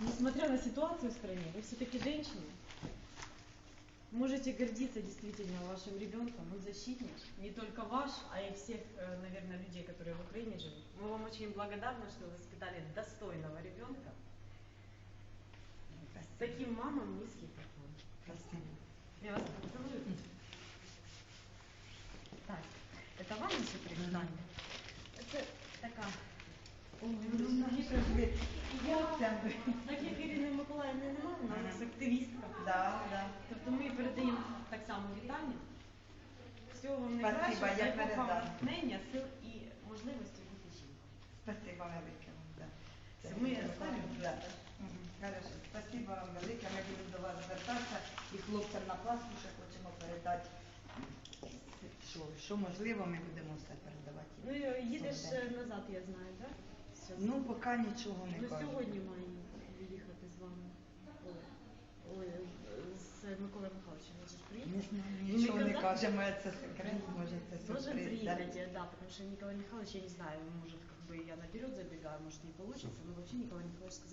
несмотря на ситуацию в стране, вы все-таки женщина. Можете гордиться действительно вашим ребенком. Он защитник. Не только ваш, а и всех, э, наверное, людей, которые в Украине живут. Мы вам очень благодарны, что вы воспитали достойного ребенка. С таким мамам низкий поклон. Спасибо. Я вас поцелую. Так, это вам наше привітання? Це така. Би. Так як Ірини Миколаївни немає, вона у нас активістка. Да, да. Тобто ми передаємо так само вітання. Всього вам Спасибо, я натхнення, сил і можливості бути жінкою. Спасибо велике вам. Да. Все, ми оставимо. Да. Мгм. Хорошо. Спасибо вам велике. Ми будемо до вас звертатися і хлопцям на Пасху ще хочемо передати. Що, що можливо, ми будемо все передавати. Ну їдеш е, назад, я знаю, так? Щас. Ну, поки нічого не Ну, кажу. сьогодні маємо їхати з вами. Ой, ой, з Миколою Михайловичем. Ви ж приїдете? Ну, нічого не казати? кажемо, це секрет, може це Тоже сюрприз. да. приедете, да, потому что Николай Михайлович, я не знаю, может, как бы я наперед забегаю, может, не получится, но вообще Николай Михайлович сказал,